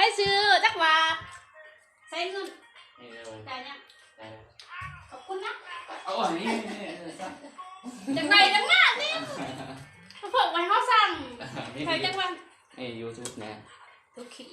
ไปซื้อจักบาทใส่เงินนี่เลยได้เนี่ยได้เลยขอบคุณนะเอาอันนี้นี่นี่นี่จ้ะจังไรจังหน้านี่เขาเพิ่งไว้เขาสั่งนี่ใครจังวันนี่ยูทูบนะทุกขี